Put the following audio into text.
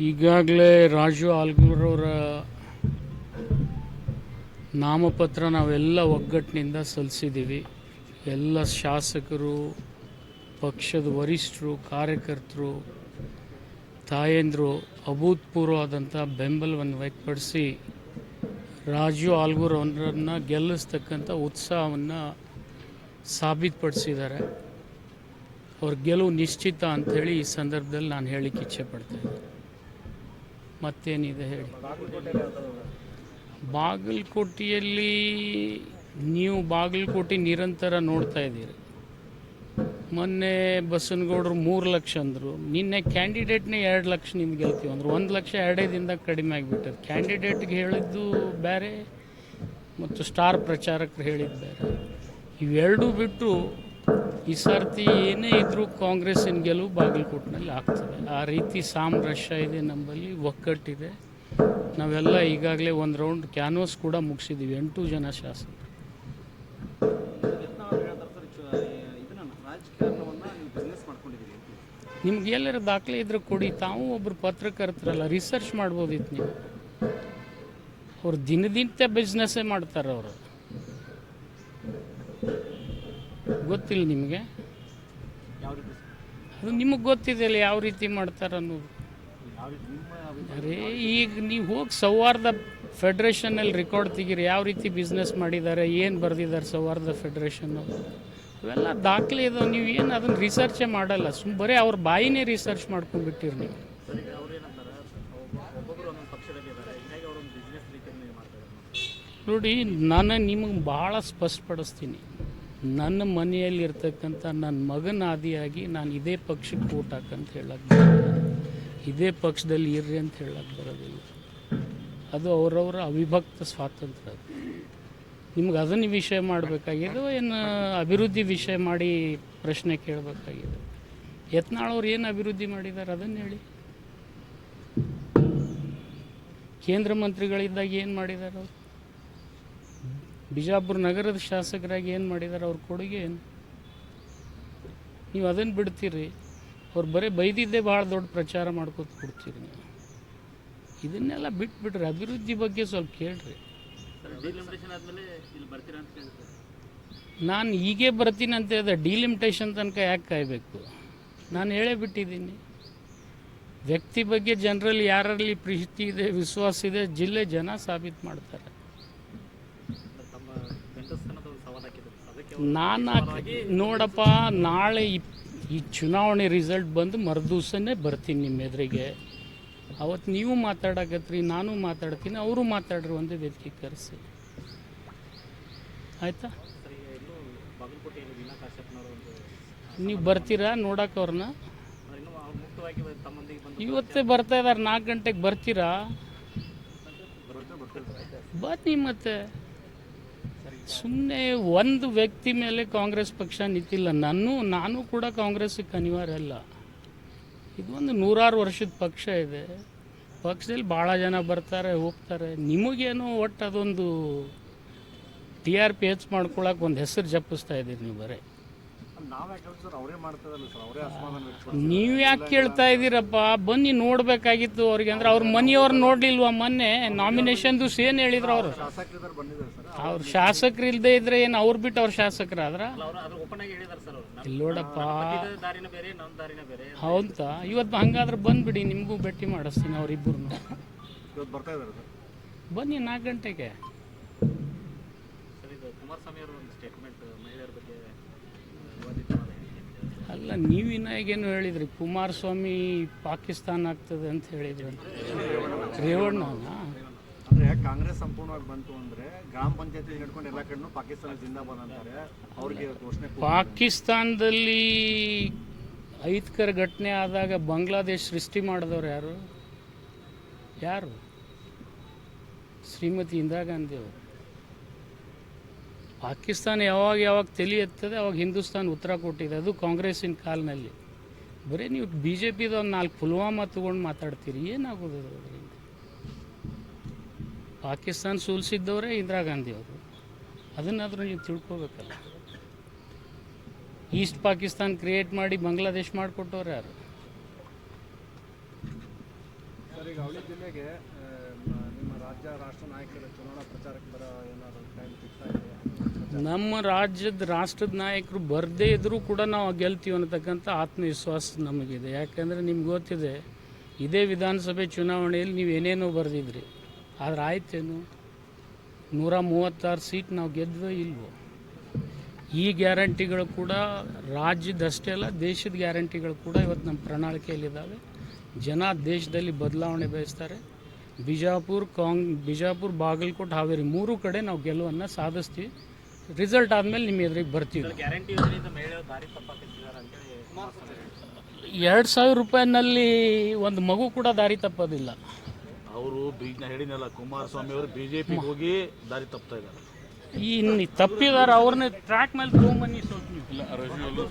ಈಗಾಗಲೇ ರಾಜು ಆಲ್ಗೂರವರ ನಾಮಪತ್ರ ನಾವೆಲ್ಲ ಒಗ್ಗಟ್ಟಿನಿಂದ ಸಲ್ಲಿಸಿದ್ದೀವಿ. ಎಲ್ಲ ಶಾಸಕರು, ಪಕ್ಷದ ವರಿಷ್ಠರು, ಕಾರ್ಯಕರ್ತರು, ತಾಯಂದರು ಅಭೂತಪೂರ್ವವಾದಂಥ ಬೆಂಬಲವನ್ನು ವ್ಯಕ್ತಪಡಿಸಿ ರಾಜು ಆಲ್ಗೂರ್ ಅವರನ್ನು ಗೆಲ್ಲಿಸ್ತಕ್ಕಂಥ ಉತ್ಸಾಹವನ್ನು ಸಾಬೀತುಪಡಿಸಿದ್ದಾರೆ. ಅವ್ರ ಗೆಲುವು ನಿಶ್ಚಿತ ಹೇಳಿ ಈ ಸಂದರ್ಭದಲ್ಲಿ ನಾನು ಹೇಳಿಕ್ಕೆ ಇಚ್ಛೆ ಪಡ್ತೇನೆ. ಮತ್ತೇನಿದೆ ಹೇಳಿ? ಬಾಗಲಕೋಟೆಯಲ್ಲಿ ನೀವು ಬಾಗಲಕೋಟೆ ನಿರಂತರ ನೋಡ್ತಾ ಇದ್ದೀರಿ. ಮೊನ್ನೆ ಬಸನಗೌಡರು ಮೂರು ಲಕ್ಷ ಅಂದರು. ನಿನ್ನೆ ಕ್ಯಾಂಡಿಡೇಟ್ನೇ ಎರಡು ಲಕ್ಷ ನಿಮ್ಗೆ ಗೆಲ್ತೀವಿ ಅಂದರು. ಒಂದು ಲಕ್ಷ ಎರಡೇ ದಿನದಾಗ ಕಡಿಮೆ ಆಗಿಬಿಟ್ಟது ಕ್ಯಾಂಡಿಡೇಟ್ಗೆ ಹೇಳಿದ್ದು ಬೇರೆ, ಮತ್ತು ಸ್ಟಾರ್ ಪ್ರಚಾರಕರು ಹೇಳಿದ್ದು ಬೇರೆ. ಇವೆರಡೂ ಬಿಟ್ಟು ಈ ಸರ್ತಿ ಏನೇ ಇದ್ದರೂ ಕಾಂಗ್ರೆಸ್ಸಿನ ಗೆಲುವು ಬಾಗಲಕೋಟ್ನಲ್ಲಿ ಆಗ್ತದೆ. ಆ ರೀತಿ ಸಾಮರಸ್ಯ ಇದೆ ನಮ್ಮಲ್ಲಿ ಒಗ್ಗಟ್ಟಿದೆ ನಾವೆಲ್ಲ ಈಗಾಗಲೇ ಒಂದು ರೌಂಡ್ ಕ್ಯಾನ್ವಸ್ ಕೂಡ ಮುಗಿಸಿದ್ದೀವಿ ಎಂಟು ಜನ ಶಾಸಕರು. ನಿಮ್ಗೆ ಎಲ್ಲರ ದಾಖಲೆ ಇದ್ರೆ ಕೊಡಿ, ತಾವು ಒಬ್ಬರು ಪತ್ರಕರ್ತರಲ್ಲ ರಿಸರ್ಚ್ ಮಾಡ್ಬೋದಿತ್ತು ನೀವು. ಅವ್ರು ದಿನದಿಂತ ಬಿಸ್ನೆಸ್ಸೇ ಮಾಡ್ತಾರೆ ಅವರು ಗೊತ್ತಿಲ್ಲ ನಿಮಗೆ? ಅದು ನಿಮಗೆ ಗೊತ್ತಿದೆಯಲ್ಲ ಯಾವ ರೀತಿ ಮಾಡ್ತಾರೆ ಅನ್ನೋದು. ಅರೇ ಈಗ ನೀವು ಹೋಗಿ ಸೌಹಾರ್ದ ಫೆಡ್ರೇಷನಲ್ಲಿ ರೆಕಾರ್ಡ್ ತೆಗೀರಿ ಯಾವ ರೀತಿ ಬಿಸ್ನೆಸ್ ಮಾಡಿದ್ದಾರೆ ಏನು ಬರೆದಿದ್ದಾರೆ ಸೌಹಾರ್ದ ಫೆಡ್ರೇಷನ್ನು ಅವೆಲ್ಲ ದಾಖಲೆ ಇದಾವೆ ನೀವು ಏನು ಅದನ್ನು ರಿಸರ್ಚೇ ಮಾಡಲ್ಲ ಸುಮ್ಮ ಬರೀ ಅವ್ರ ಬಾಯಿನೇ ರಿಸರ್ಚ್ ಮಾಡ್ಕೊಂಡ್ಬಿಟ್ಟಿರಿ ನೀವು. ನೋಡಿ ನಾನು ನಿಮಗೆ ಭಾಳ ಸ್ಪಷ್ಟಪಡಿಸ್ತೀನಿ. ನನ್ನ ಮನೆಯಲ್ಲಿ ಇರ್ತಕ್ಕಂಥ ನನ್ನ ಮಗನ ಆದಿಯಾಗಿ ನಾನು ಇದೇ ಪಕ್ಷಕ್ಕೆ ಓಟ್ ಹಾಕಂತ ಹೇಳಕ್ಕೆ ಬರೋದಿಲ್ಲ. ಇದೇ ಪಕ್ಷದಲ್ಲಿ ಇರ್ರಿ ಅಂತ ಹೇಳಕ್ಕೆ ಬರೋದಿಲ್ಲ. ಅದು ಅವರವರ ಅವಿಭಕ್ತ ಸ್ವಾತಂತ್ರ್ಯ ಅದು. ನಿಮ್ಗೆ ಅದನ್ನು ವಿಷಯ ಮಾಡಬೇಕಾಗಿದೆ ಏನು ಅಭಿವೃದ್ಧಿ ವಿಷಯ ಮಾಡಿ ಪ್ರಶ್ನೆ ಕೇಳಬೇಕಾಗಿದೆ? ಯತ್ನಾಳವ್ರು ಏನು ಅಭಿವೃದ್ಧಿ ಮಾಡಿದ್ದಾರೆ ಅದನ್ನು ಹೇಳಿ. ಕೇಂದ್ರ ಮಂತ್ರಿಗಳಿದ್ದಾಗ ಏನು ಮಾಡಿದ್ದಾರೆ ಅವರು? ಬಿಜಾಪುರ ನಗರದ ಶಾಸಕರಾಗಿ ಏನು ಮಾಡಿದ್ದಾರೆ ಅವ್ರ ಕೊಡುಗೆ ಏನು? ನೀವು ಅದನ್ನು ಬಿಡ್ತೀರಿ. ಅವ್ರು ಬರೀ ಬೈದಿದ್ದೇ ಭಾಳ ದೊಡ್ಡ ಪ್ರಚಾರ ಮಾಡ್ಕೋತ ಕೊಡ್ತೀರಿ ನೀವು. ಇದನ್ನೆಲ್ಲ ಬಿಟ್ಬಿಡ್ರಿ ಅಭಿವೃದ್ಧಿ ಬಗ್ಗೆ ಸ್ವಲ್ಪ ಕೇಳ್ರಿ. ನಾನು ಹೀಗೆ ಬರ್ತೀನಿ ಅಂತ ಹೇಳಿದೆ ಡಿಲಿಮಿಟೇಷನ್ ತನಕ ಯಾಕೆ ಕಾಯಬೇಕು? ನಾನು ಹೇಳೇ ಬಿಟ್ಟಿದ್ದೀನಿ. ವ್ಯಕ್ತಿ ಬಗ್ಗೆ ಜನರಲ್ಲಿ ಯಾರಲ್ಲಿ ಪ್ರೀತಿ ಇದೆ ವಿಶ್ವಾಸ ಇದೆ ಜಿಲ್ಲೆ ಜನ ಸಾಬೀತು ಮಾಡ್ತಾರೆ. ನಾನು ನೋಡಪ್ಪ, ನಾಳೆ ಈ ಚುನಾವಣೆ ರಿಸಲ್ಟ್ ಬಂದು ಮರುದಿವ್ಸನೇ ಬರ್ತೀನಿ ನಿಮ್ಮ ಎದುರಿಗೆ. ಅವತ್ತು ನೀವು ಮಾತಾಡಕತ್ರಿ, ನಾನು ಮಾತಾಡ್ತೀನಿ, ಅವರು ಮಾತಾಡ್ರಿ ಒಂದೇ ವೇದಿಕೆ ಕರೆಸಿ. ಆಯಿತಾ? ನೀವು ಬರ್ತೀರಾ ನೋಡಕ್ಕೆ ಅವ್ರನ್ನ? ಇವತ್ತೇ ಬರ್ತಾ ಇದ್ದಾರೆ ನಾಲ್ಕು ಗಂಟೆಗೆ ಬರ್ತೀರಾ? ಬನ್ನಿ ಮತ್ತೆ. ಸುಮ್ಮನೆ ಒಂದು ವ್ಯಕ್ತಿ ಮೇಲೆ ಕಾಂಗ್ರೆಸ್ ಪಕ್ಷ ನಿಂತಿಲ್ಲ. ನಾನು ನಾನು ಕೂಡ ಕಾಂಗ್ರೆಸ್ಗೆ ಅನಿವಾರ್ಯ ಅಲ್ಲ. ಇದೊಂದು ನೂರಾರು ವರ್ಷದ ಪಕ್ಷ ಇದೆ. ಪಕ್ಷದಲ್ಲಿ ಭಾಳ ಜನ ಬರ್ತಾರೆ, ಹೋಗ್ತಾರೆ. ನಿಮಗೇನು ಒಟ್ಟು ಅದೊಂದು ಟಿ ಆರ್ ಪಿ ಹೆಚ್ ಮಾಡ್ಕೊಳಕ್ಕೆ ಒಂದು ಹೆಸರು ಜಪಿಸ್ತಾ ಇದ್ದೀರಿ ನೀವು ಬರೀ. ನಾವು ಯಾಕೆ ಅವರೇ ಮಾಡ್ತಾರಲ್ಲ ಸರ್ ಅವರೇ ಅಸಮಾಧಾನ ವ್ಯಕ್ತಪಡಿಸ್ತಾರೆ. ನೀವು ಯಾಕೆ ಕೇಳ್ತಾ ಇದ್ದೀರಪ್ಪ? ಬನ್ನಿ ನೋಡಬೇಕಾಗಿತ್ತು ಅವ್ರಿಗೆ ಅಂದ್ರೆ ಅವ್ರ ಮನೆಯವ್ರು ನೋಡ್ಲಿಲ್ವಾ ಮೊನ್ನೆ? ನಾಮಿನೇಷನ್ ಸೇನ್ ಏನು ಹೇಳಿದ್ರು ಅವರು ಅವ್ರು? ಬಂದಿದ್ದಾರೆ ಸರ್. ಅವ್ರ ಶಾಸಕರು ಇಲ್ಲದೆ ಇದ್ರೆ ಏನು ಅವ್ರು ಬಿಟ್ಟು ಅವ್ರ ಶಾಸಕರಾದ್ರ? ಅವರು ಅದ್ರ ಓಪನ್ ಆಗಿ ಹೇಳಿದ್ದಾರೆ ಸರ್ ಅವರು. ಇಲ್ಲಿ ನೋಡಪ್ಪ. ನಮ್ಮ ದಾರಿನ ಬೇರೆ ನಮ್ಮ ದಾರಿನ ಬೇರೆ. ಹೌದಾ? ಇವತ್ತು ಹಂಗಾದ್ರೆ ಬಂದ್ಬಿಡಿ ನಿಮಗೂ ಭೇಟಿ ಮಾಡಿಸ್ತೀನಿ ಅವ್ರಿಬ್ರು ಇವತ್ತು ಬರ್ತಾ ಇದ್ದಾರೆ ಸರ್. ಬನ್ನಿ ನಾಲ್ಕು ಗಂಟೆಗೆ. ಸರ್ ಇದು ಕುಮಾರಸ್ವಾಮಿ ಅವರ ಒಂದು ಸ್ಟೇಟ್ಮೆಂಟ್ ಮಹಿಳೆಯರ ಬಗ್ಗೆ. ಅಲ್ಲ ನೀವು ಇನ್ನಾಗೇನು ಹೇಳಿದ್ರಿ? ಕುಮಾರಸ್ವಾಮಿ ಪಾಕಿಸ್ತಾನ ಆಗ್ತದೆ ಅಂತ ಹೇಳಿದ್ರು. ರೇವಣ್ಣ ರೇವಣ್ಣನ ಅಂದ್ರೆ ಕಾಂಗ್ರೆಸ್ ಸಂಪೂರ್ಣವಾಗಿ ಬಂತು ಅಂದ್ರೆ ಗ್ರಾಮ ಪಂಚಾಯತಿ ಹಿಡ್ಕೊಂಡು ಎಲ್ಲ ಕಡೆನೂ ಪಾಕಿಸ್ತಾನ ಜಿಂದಾಬಾದ್ ಅಂತಾರೆ. ಅವ್ರಿಗೆ ಘೋಷಣೆ ಪಾಕಿಸ್ತಾನದಲ್ಲಿ ಐತ್ಕರ್ ಘಟನೆ ಆದಾಗ ಬಾಂಗ್ಲಾದೇಶ್ ಸೃಷ್ಟಿ ಮಾಡಿದವ್ರು ಯಾರು? ಯಾರು? ಶ್ರೀಮತಿ ಇಂದಿರಾ ಗಾಂಧಿ ಅವರು. ಪಾಕಿಸ್ತಾನ ಯಾವಾಗ ಯಾವಾಗ ತಲೆ ಎತ್ತದೆ ಅವಾಗ ಹಿಂದೂಸ್ತಾನ್ ಉತ್ತರ ಕೊಟ್ಟಿದೆ. ಅದು ಕಾಂಗ್ರೆಸ್ಸಿನ ಕಾಲನಲ್ಲಿ. ಬರೀ ನೀವು ಬಿ ಜೆ ಪಿದು ಒಂದು ನಾಲ್ಕು ಪುಲ್ವಾಮಾ ತೊಗೊಂಡು ಮಾತಾಡ್ತೀರಿ, ಏನಾಗೋದು ಅದರಿಂದ? ಪಾಕಿಸ್ತಾನ ಸೋಲಿಸಿದ್ದವರೇ ಇಂದಿರಾ ಗಾಂಧಿ ಅವರು. ಅದನ್ನಾದರೂ ನೀವು ತಿಳ್ಕೊಬೇಕಲ್ಲ. ಈಸ್ಟ್ ಪಾಕಿಸ್ತಾನ ಕ್ರಿಯೇಟ್ ಮಾಡಿ ಬಾಂಗ್ಲಾದೇಶ್ ಮಾಡಿಕೊಟ್ಟವ್ರು ಯಾರು? ನಿಮ್ಮ ರಾಜ್ಯ ರಾಷ್ಟ್ರ ನಾಯಕರ ಚುನಾವಣಾ ಪ್ರಚಾರಕ್ಕೆ ಬರೋ ಏನಾದರೂ ಟೈಮ್ ಸಿಗ್ತಾ ಆಗಿದೆ ನಮ್ಮ ರಾಜ್ಯದ ರಾಷ್ಟ್ರದ ನಾಯಕರು ಬರದೇ ಇದ್ದರೂ ಕೂಡ ನಾವು ಗೆಲ್ತೀವಿ ಅನ್ನತಕ್ಕಂಥ ಆತ್ಮವಿಶ್ವಾಸ ನಮಗಿದೆ. ಯಾಕಂದರೆ ನಿಮ್ಗೆ ಗೊತ್ತಿದೆ, ಇದೇ ವಿಧಾನಸಭೆ ಚುನಾವಣೆಯಲ್ಲಿ ನೀವು ಏನೇನೋ ಬರೆದಿದ್ರಿ. ಆದ್ರೆ ಆಯ್ತೇನು? ನೂರ ಮೂವತ್ತಾರು ಸೀಟ್ ನಾವು ಗೆದ್ದೋ ಇಲ್ವೋ? ಈ ಗ್ಯಾರಂಟಿಗಳು ಕೂಡ ರಾಜ್ಯದಷ್ಟೇ ಅಲ್ಲ, ದೇಶದ ಗ್ಯಾರಂಟಿಗಳು ಕೂಡ ಇವತ್ತು ನಮ್ಮ ಪ್ರಣಾಳಿಕೆಯಲ್ಲಿದ್ದಾವೆ ಜನ ದೇಶದಲ್ಲಿ ಬದಲಾವಣೆ ಬಯಸ್ತಾರೆ. ಬಿಜಾಪುರ್ ಕಾಂಗ್, ಬಿಜಾಪುರ್, ಬಾಗಲಕೋಟೆ, ಹಾವೇರಿ ಮೂರು ಕಡೆ ನಾವು ಗೆಲುವನ್ನು ಸಾಧಿಸ್ತೀವಿ. ರಿಸಲ್ಟ್ ಆದಮೇಲೆ ನಿಮ್ಮ ಎದುರಿಗೆ ಬರ್ತೀವಿ ಎರಡು ಸಾವಿರ ರೂಪಾಯಿನಲ್ಲಿ ಒಂದು ಮಗು ಕೂಡ ದಾರಿ ತಪ್ಪೋದಿಲ್ಲ. ಅವರು ಬೀಜ್ನ ಹೇಳಿನಲ್ಲ ಕುಮಾರಸ್ವಾಮಿ ಅವರು ಬಿಜೆಪಿಗೆ ಹೋಗಿ ದಾರಿ ತಪ್ತಾ ಇದ್ದಾರೆ. ಈ ಇನ್ನು ತಪ್ಪಿದಾರೆ ಅವ್ರನ್ನ ಟ್ರ್ಯಾಕ್ ಮೇಲೆ ತೊಗೊಂಬನ್ನಿ ಸ್ವಲ್ಪ ನೀವು